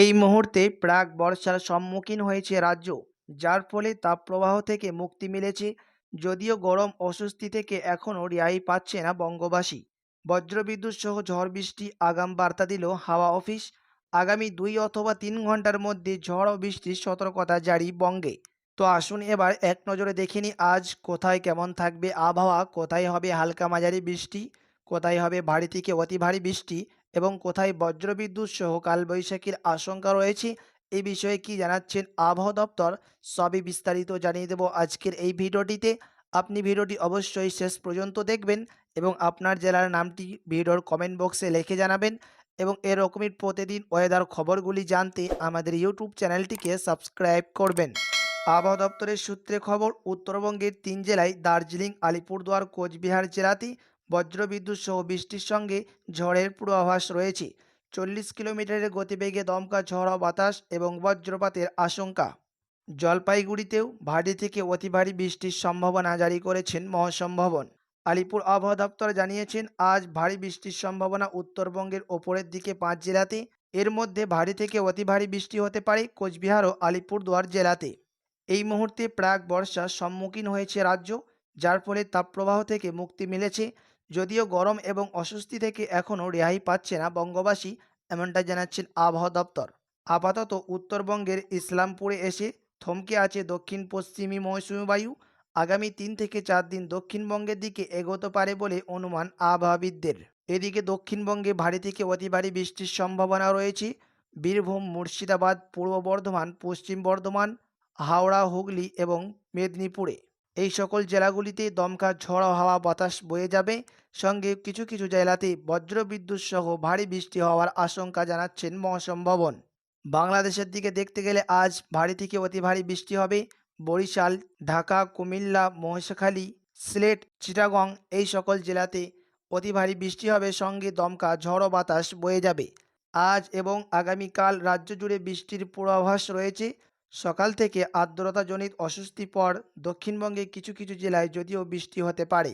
এই মুহূর্তে প্রাক বর্ষার সম্মুখীন হয়েছে রাজ্য, যার ফলে তাপপ্রবাহ থেকে মুক্তি মিলেছে। যদিও গরম অস্বস্তি থেকে এখনও রেহাই পাচ্ছে না বঙ্গবাসী। বজ্রবিদ্যুৎ সহ ঝড় বৃষ্টি আগাম বার্তা দিল হাওয়া অফিস। আগামী দুই অথবা তিন ঘণ্টার মধ্যে ঝড় ও বৃষ্টির সতর্কতা জারি বঙ্গে। তো আসুন এবার এক নজরে দেখে নিই আজ কোথায় কেমন থাকবে আবহাওয়া, কোথায় হবে হালকা মাঝারি বৃষ্টি, কোথায় হবে ভারী থেকে অতি ভারী বৃষ্টি এবং কোথায় বজ্রবিদ্যুৎ সহ কালবৈশাখীর আশঙ্কা রয়েছে এই বিষয়ে কি জানাচ্ছেন আবহাওয়া দপ্তর, সবই বিস্তারিত জানিয়ে দেব আজকের এই ভিডিওটিতে। আপনি ভিডিওটি অবশ্যই শেষ পর্যন্ত দেখবেন এবং আপনার জেলার নামটি ভিডিওর কমেন্ট বক্সে লিখে জানাবেন এবং এরকমই প্রতিদিন ওয়েদার খবরগুলি জানতে আমাদের ইউটিউব চ্যানেলটিকে সাবস্ক্রাইব করবেন। আবহাওয়া দপ্তরের সূত্রে খবর, উত্তরবঙ্গের তিন জেলায় দার্জিলিং, আলিপুরদুয়ার, কোচবিহার জেলাতে বজ্রবিদ্যুৎ সহ বৃষ্টির সঙ্গে ঝড়ের পূর্বাভাস রয়েছে। চল্লিশ কিলোমিটারের গতিবেগে দমকা ঝড় বাতাস এবং বজ্রপাতের আশঙ্কা। জলপাইগুড়িতেও ভারী থেকে অতি ভারী বৃষ্টির সম্ভাবনা জারি করেছেন মৌসম ভবন আলিপুর আবহাওয়া দপ্তর জানিয়েছেন, আজ ভারী বৃষ্টির সম্ভাবনা উত্তরবঙ্গের ওপরের দিকে পাঁচ জেলাতে। এর মধ্যে ভারী থেকে অতি ভারী বৃষ্টি হতে পারে কোচবিহার ও আলিপুরদুয়ার জেলাতে। এই মুহূর্তে প্রাক বর্ষার সম্মুখীন হয়েছে রাজ্য, যার ফলে তাপপ্রবাহ থেকে মুক্তি মিলেছে। যদিও গরম এবং অস্বস্তি থেকে এখনও রেহাই পাচ্ছে না বঙ্গবাসী, এমনটা জানাচ্ছেন আবহাওয়া দপ্তর। আপাতত উত্তরবঙ্গের ইসলামপুরে এসে থমকে আছে দক্ষিণ পশ্চিমী মৌসুমী বায়ু। আগামী তিন থেকে চার দিন দক্ষিণবঙ্গের দিকে এগোতে পারে বলে অনুমান আবহাওয়াবিদদের। এদিকে দক্ষিণবঙ্গে ভারী থেকে অতি ভারী বৃষ্টির সম্ভাবনা রয়েছে। বীরভূম, মুর্শিদাবাদ, পূর্ব বর্ধমান, পশ্চিম বর্ধমান, হাওড়া, হুগলি এবং মেদিনীপুরে। এই সকল জেলাগুলিতে দমকা, ঝড় হাওয়া, বাতাস বয়ে যাবে। সঙ্গে কিছু কিছু জেলাতে বজ্রবিদ্যুৎ সহ ভারী বৃষ্টি হওয়ার আশঙ্কা জানাচ্ছেন মৌসম ভবন বাংলাদেশের দিকে দেখতে গেলে আজ ভারী থেকে অতি ভারী বৃষ্টি হবে। বরিশাল, ঢাকা, কুমিল্লা, মহেশখালী, সিলেট, চিটাগং এই সকল জেলাতে অতি ভারী বৃষ্টি হবে। সঙ্গে দমকা, ঝড় বাতাস বয়ে যাবে। আজ এবং আগামীকাল রাজ্য জুড়ে বৃষ্টির পূর্বাভাস রয়েছে। সকাল থেকে আর্দ্রতাজনিত অস্বস্তি পর দক্ষিণবঙ্গে কিছু কিছু জেলায় যদিও বৃষ্টি হতে পারে।